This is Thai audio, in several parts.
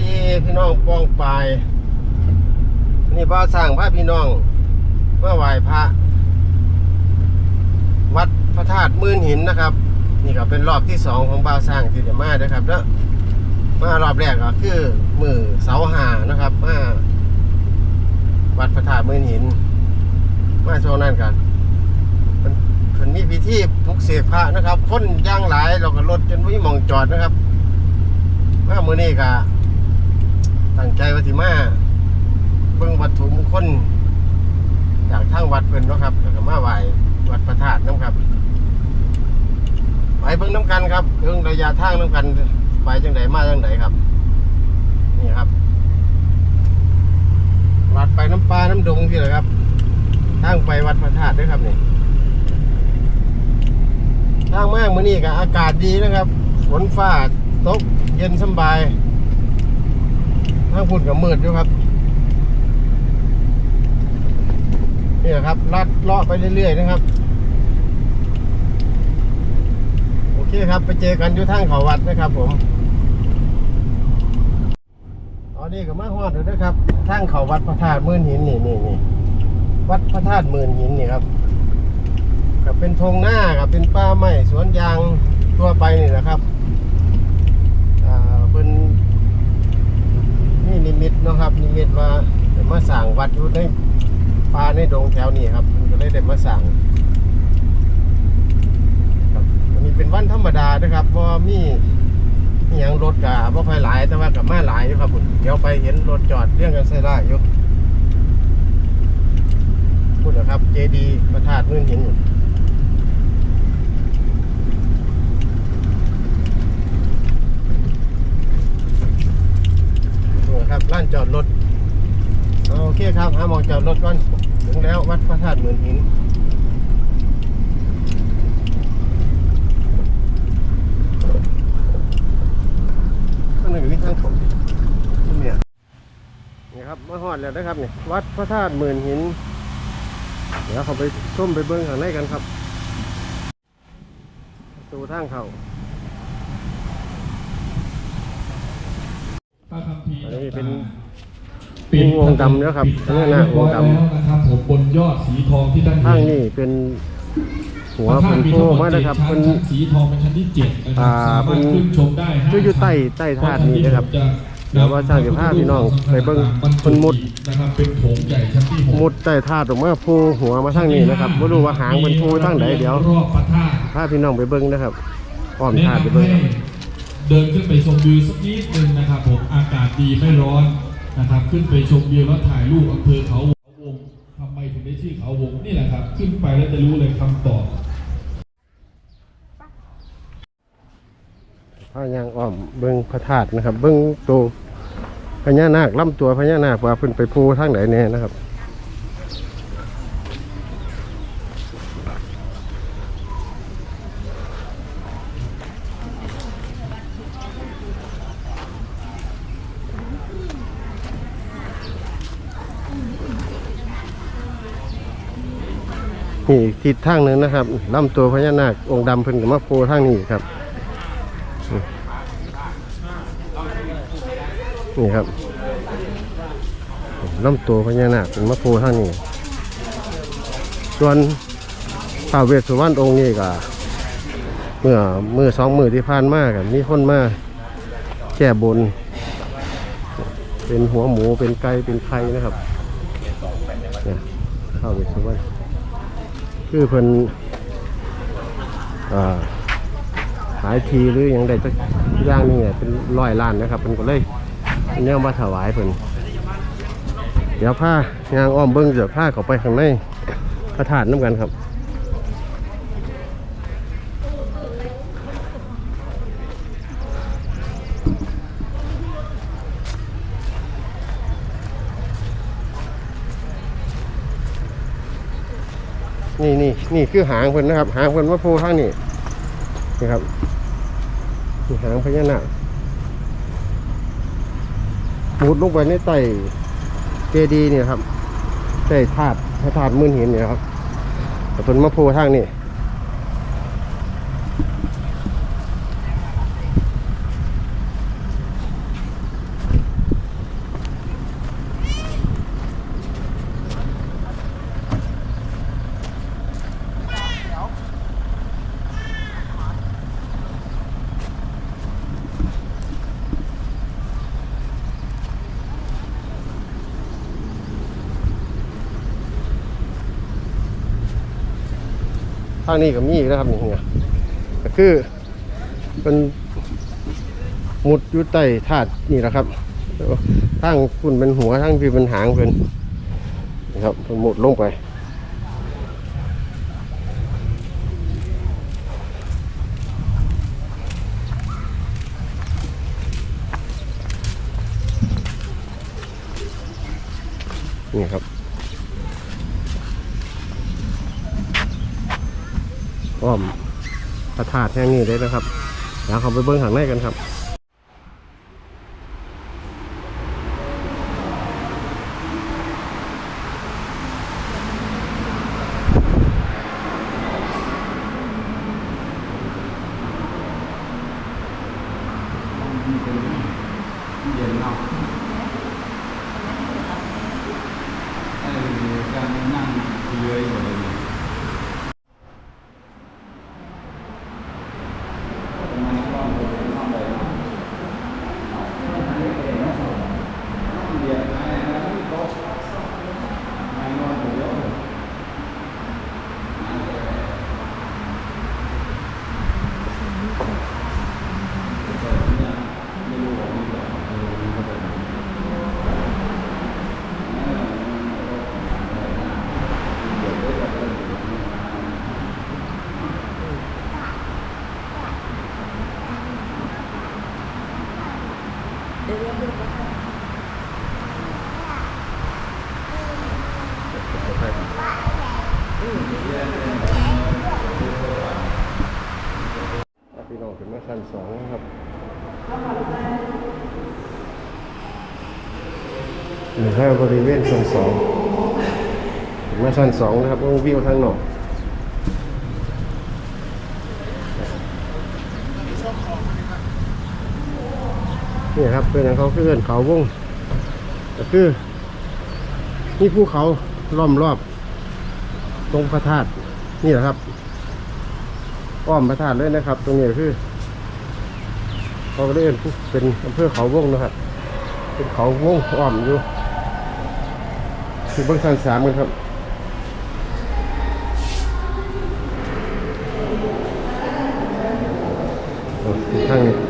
ดีพี่น้องป้องปายนี่บ่าวสร้างพระพี่น้องเมาไหวพระ วัดพระธาตุมื่นหินนะครับ นี่ก็เป็นรอบที่สองของบ่าวสร้างที่เดมาเด้อครับเนาะมารอบแรกก็คือมือเสาหานะครับมาวัดพระธาตุมื่นหิน มาโชว์นั่นกันมันมันมีพิธีปลุกเสกพระนะครับ คนย่างหลายเราก็รถจนไม่มีหมองจอดนะครับมาเมื่อนี้ก็ ตั้งใจว่าสิมาเบิ่งวัตถุมงคลจากทางวัดเพิ่นเนาะครับแล้วก็มาไหว้วัดพระธาตุน้ำครับไปเบิ่งน้ำกันครับเรื่องระยะทางน้ำกัน ไปจังไดมาจังไดครับ นี่ครับ วัดไปน้ำปลาน้ำดงที่แหละครับทางไปวัดพระธาตุด้วยครับนี่ทางมากมื้อนี้ก็อากาศดีนะครับ ฝนฟ้าตกเย็นสบาย ทางพุ่นกับมืดอยู่ครับนี่แหละครับลัดเลาะไปเรื่อยๆนะครับ โอเคครับ ไปเจอกันอยู่ทางเขาวัดนะครับ ผมตอนนี้ก็มาฮอดแล้วนะครับทางเขาวัดพระธาตุมื่นหินนี่นี่นี่วัดพระธาตุมื่นหินนี่ครับกับเป็นธงหน้ากับเป็นป่าไม้สวนยางทั่วไปนี่นะครับ อ่าเป็น นิมิตเนาะครับ นิมิตว่าจะมาสั่งวัดอยู่ในป่าในดงแถวนี้ครับมันก็เลยได้มาสั่งครับวันนี้เป็นวันธรรมดานะครับเพราะว่ามีมีอย่างรถกะบ่ค่อยหลายแต่ว่ากับมาหลายอยู่ครับผมเดี๋ยวไปเห็นรถจอดเรียงกันใส่ได้อยู่พูดนะครับเจดีพระธาตุมื่นหินอยู่ นี่ครับร้านจอดรถเอาโอเคครับหาหมองจอดรถก่อน ถึงแล้ววัดพระธาตุหมื่นหินข้างหนึ่งมีทางผมเนี่ยนี่ครับมาฮอดแล้วนะครับเนี่ยวัดพระธาตุหมื่นหิน เดี๋ยวเขาไปส้มไปเบิ้งข้างในกันครับประตูทางเข้าพระคัมภีร์อันนี้เป็นปิด วงดำแล้วครับปิดตาเนี่ยนะเรียบร้อยวงดำแล้วนะครับผมบนยอดสีทองที่ท่านทางเห็นนี้เป็นหัวพระธาเป็ตุนมีโพทั้งหมมาดนะเจ็ดครับชั้เป็นนชั้นสีทองเป็นชั้นที่เจ็ดนะครัอ่าบสามารถขึ้นชมได้ห้าคืออยู่ใต้ใต้ธาตุนี้นะครับเดี๋ยวว่าสร้างเดี๋ยวพาพี่น้องไปเบิ่งเพิ่นมุดนะครับเป็นโถงใหญ่ชั้นที่หกมุดใต้ธาตุออกมาโพหัวมาทางนี้นะครับไม่รู้ว่าหางเป็นโพทางไหนเดี๋ยวรอบพระธาตุพาพี่น้องไปเบิ้งนะครับอ้อมแนะธาตุไปนำเบิ้งให้เดินขึ้นไปชมวิวสักนิดนึงนะครับผมอากาศดีไม่ร้อน นะครับ ขึ้นไปชมวิวแล้วถ่ายรูปอำเภอเขาวงทำไมถึงได้ชื่อเขาวงนี่แหละครับ ขึ้นไปแล้วจะรู้เลยคำตอบพายางอ้อมเบิ้งพระธาตุนะครับ เบิ้งตัวพญานาคล่ำตัวพญานาคว่าเพิ่นไปโพทางไหนแน่นะครับ นี่ทิศทางหนึ่งนะครับลำตัวพญานาคองค์ดำเพิ่นกับมาโพทางนี้ครับ นี่ครับลำตัวพญานาคเป็นมาโพทางนี้ ส่วนพระเวสสุวรรณองค์นี้ก็เมื่อมือสองมือที่ผ่านมากันมีคนมาแก้บน เป็นหัวหมูเป็นไก่เป็นไข่นะครับเนี่ยพระเวสสุวรรณ คือเพิ่นอ่าขายทีหรืออย่างใดสักอย่างนึงเนี่ยเป็นร้อยล้านนะครับเพิ่นก็เลยเนี่ยมาถวายเพิ่นเดี๋ยวผ้ายางอ้อมเบิ้งเดี๋ยวผ้าเขาไปข้างในพระธาตุน้ำกันครับ นี่นี่นี่คือหางเพิ่นนะครับ หางเพิ่นว่าโพข้างนี่นี่ครับนี่หางพญานาคมุดลงไปในใต้เจดีเนี่ยครับใต้ธาตุพระธาตุมื่นหินเนี่ยครับแต่เพิ่นมาโพทางนี่ ทางนี้ก็มีอีกนะครับนี่เนี่ยก็คือเป็นมุดอยู่ใต้ธาตุนี่แหละครับทางคุณเป็นหัวทางพี่เป็นหางเป็นนะครับเป็นมุดลงไปนี่ครับ อ้อมพระธาตุแห่งนี้เลยนะครับเดี๋ยวเขาไปเบิ้งข้างในกันครับเย็นเนาะไอ้การนั่งเลื้อยหมดเลยเนี่ยมันก็เป็นห้องใดเนาะเดี๋ยวไอ้นะโต๊ะไอ้นอนอยู่เยอะเลย พี่น้องถึงมาชั้นสองครับหนี่แค่บริเวณชั้นสองถึงมาชั้นสองนะครับวิวทางนอก นี่ครับเป็นอย่างเขาคือเอินเขาวงก็คือนี่ภูเขาล้อมรอบ ตรงพระธาตุนี่แหละครับอ้อมพระธาตุเลยนะครับ ตรงนี้คือเขาเรียกเป็นอำเภอเขาวงนะครับ เป็นเขาวงอ้อมอยู่คือบื้องชั้นสามกันครับโอ้อีกข้างนี้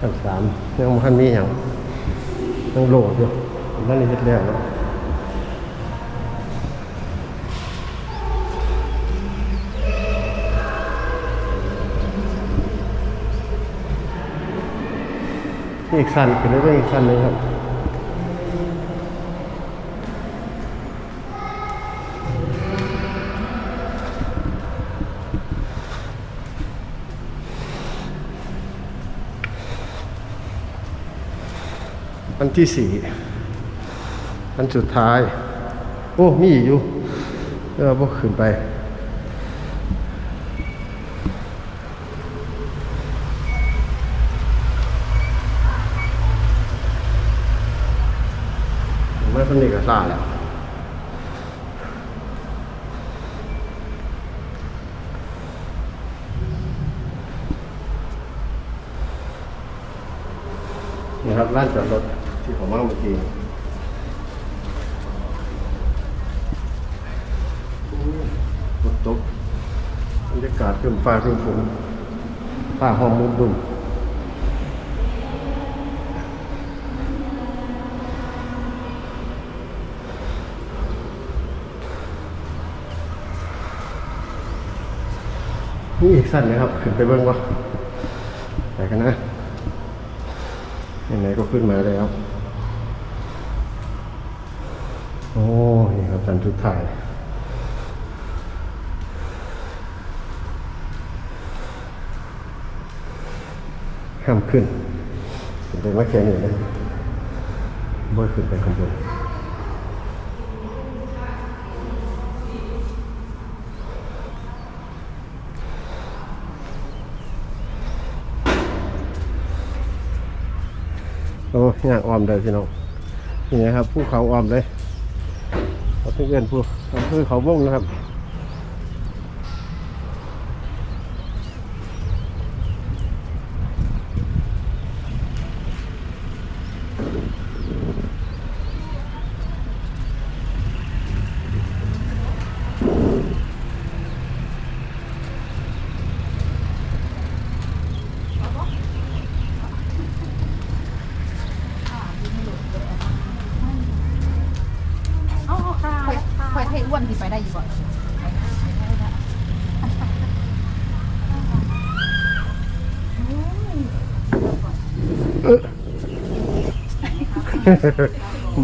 ชั้นสามยังไม่ทันมีอย่างยังโหลดอยู่นั่นนี่เฮ็ดแล้วอีกสั้นเป็นเรื่องอีกสั้นหนึ่งครับ ที่สี่อันสุดท้าย โอ้มีอยู่เออพวกขึ้นไป ไม่คนนี้ก็ซ่าแล้วนี่ครับร้านจอดรถ ที่ผมว่าเมื่อกี้รถตกบรรยากาศขึ้นฟ้าขึ้นฝนฟ้าห้องมุมดุมนี่อีกสั้นนะครับ ขึ้นไปเบิ้งวะไปกันนะไหนๆก็ขึ้นมาแล้ว โอ้นี่ครับสันสุดท้ายห้ามขึ้นขึ้นไปไม่แค่นี้นะบ่ขึ้นไปข้างบนโอ้ยางอ้อมเลยพี่น้องนี่นะครับภูเขาอ้อมเลย เพื่อนผู้อำเภอเขาวงนะครับ อยู่บ่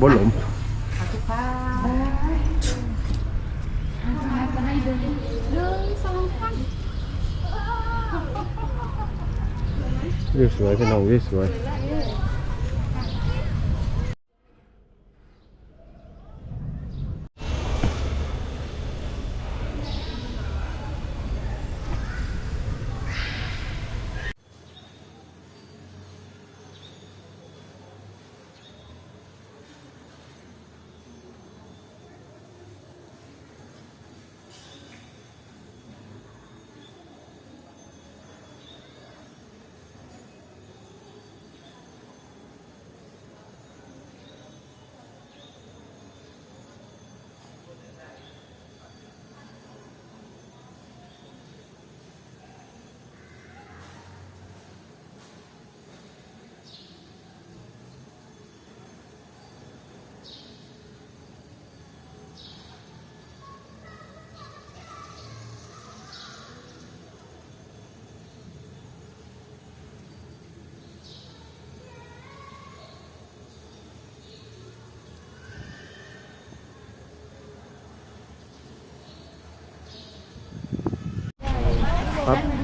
บ่หลมวิวสวยพี่น้องวิวสวย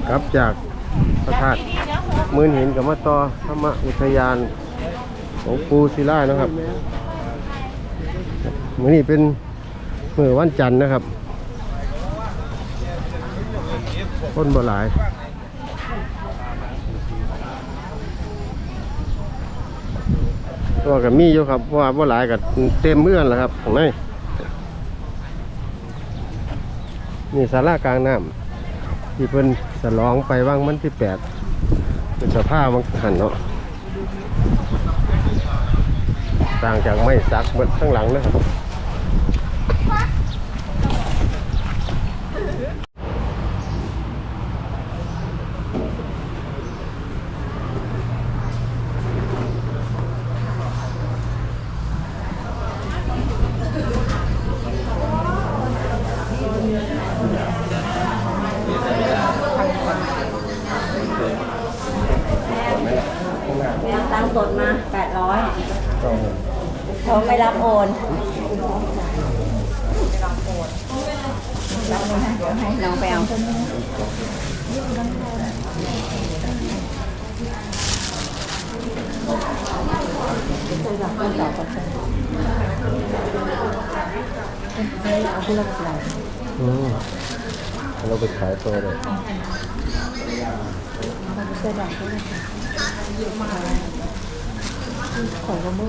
กลับจากพระธาตุมืนหินกับมาต่อธรรมอุทยานของปูศิลานะครับมือนี้เป็นมือวันจันทร์นะครับคนบ่หลายตัวกับมีอยู่ครับเพราะว่าบ่หลายกับเต็มเมื่อนแล้วครับข้างในนี่ศาลากลางน้ำ ที่เพิ่นสลองไปว่างมันที่แปดเป็นสภาพมันหันเนาะต่างจากไม่ซักเบิดข้างหลังนะครับ เอาตังค์สดมาแปดร้อยเขาไม่รับ โอนรับโอนนะเดี๋ยวให้น้องไปเอาเอาคุณละอะไรอืมเราไปขายตัวเลยเสื้อดำก็ได้ค่ะของกระเบื้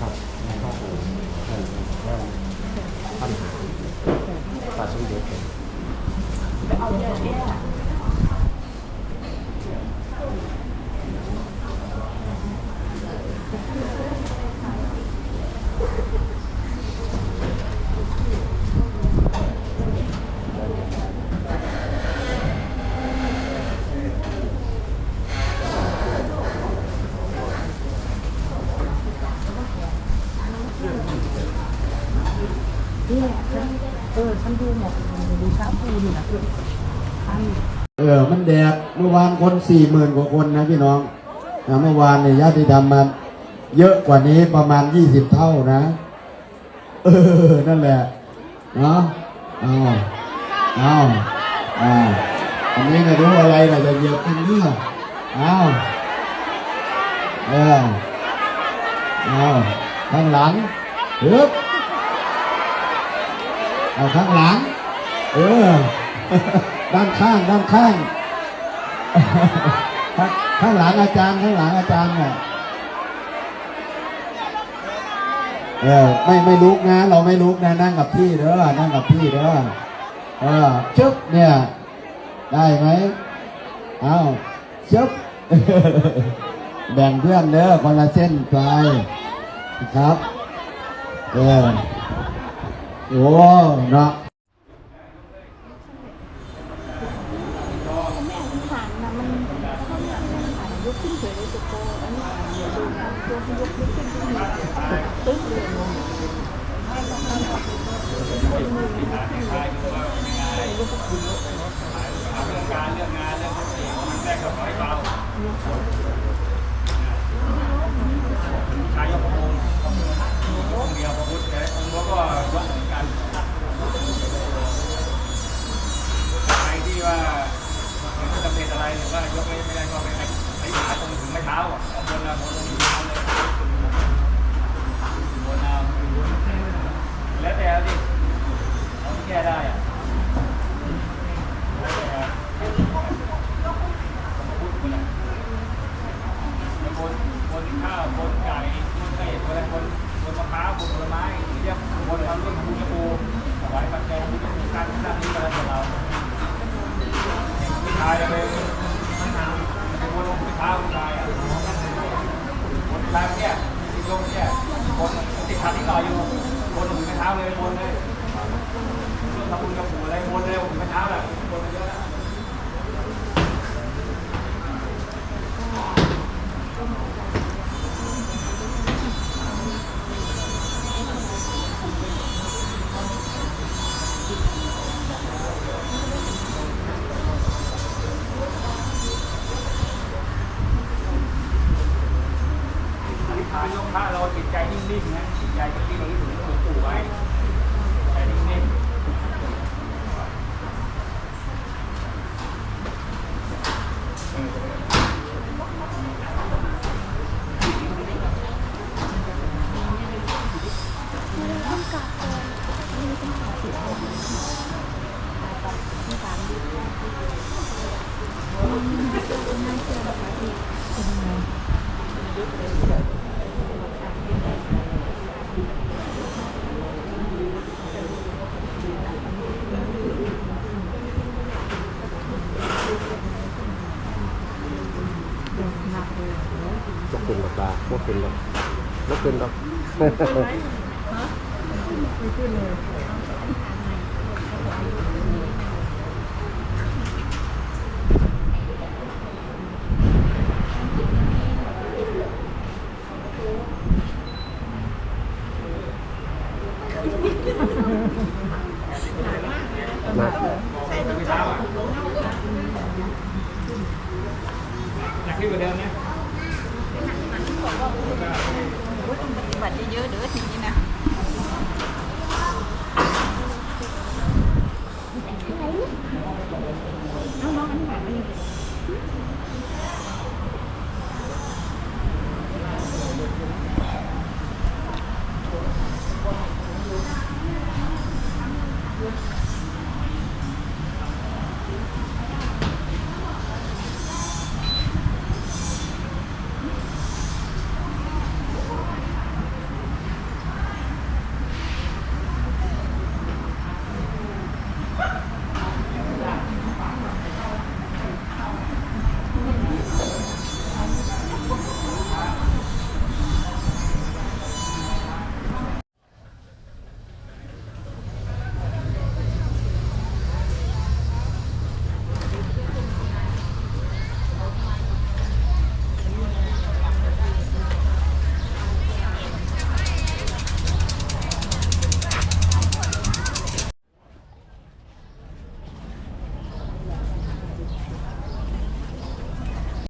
ครับแต่ของไม่ดีถ้าแต่ว่าตรงนี้เลยเอาคนใส่ก็หอดปลาด็จ เออ มันแดดเมื่อวานคนสี่หมื่นกว่าคนนะพี่น้องนะเมื่อวานเนี่ยญาติธรรมมาเยอะกว่านี้ประมาณยี่สิบเท่านะ เออ นั่นแหละเนาะเอาเอาอ่าอันนี้ไม่รู้อะไรนะจะเหยียบกันเนี่ยเอาเออเอาวข้างหลังฮึบเอาข้างหลัง เออ ด้านข้างด้านข้างข้างหลังอาจารย์ข้างหลังอาจารย์เนี่ยเออไม่ไม่ลุกนะ เราไม่ลุกนะนั่งกับพี่เด้อนั่งกับพี่เด้อเออชึบเนี่ย ได้ไหมเอาชึบแบ่งเพื่อนเด้อคนละเส้นไปครับเออโอ้เนาะ แม่มันผ่านนะมันผ่านยกขึ้นเฉยเลยตัวโตอันนี้ดูตัวยกยกขึ้นขึ้นตึ๊บเลย นายกประมูลองค์เดียวประมุขแต่องค์เขาก็ยกเหมือนกันใครที่ว่าไม่จำเป็นอะไรหรือว่ายกไม่ไม่ได้ก็ไม่ให้ให้ขาตรงถึงไม่เท้าอะเอาบนนะบนตรงถึงเท้าเลยบนนะแล้วแต่ดิเอาแก้ได้อะ ยเรื่องทำบุญกับปู่อะไรบนเลยหูไม่เท้าแหละ นิ่งๆนะจิตใจที่เราที่ถึงหลวงปู่ไว้ใจนิ่งบ่ขึ้นหรอกลาบ่ ขึ้นหรอกบ่ขึ้นหรอกนะไม่เช้าอะหนักขึ้นกว่าเดิมไหม bạch đi dưới đứa thì như nào Hãy subscribe cho kênh Ghiền Mì Gõ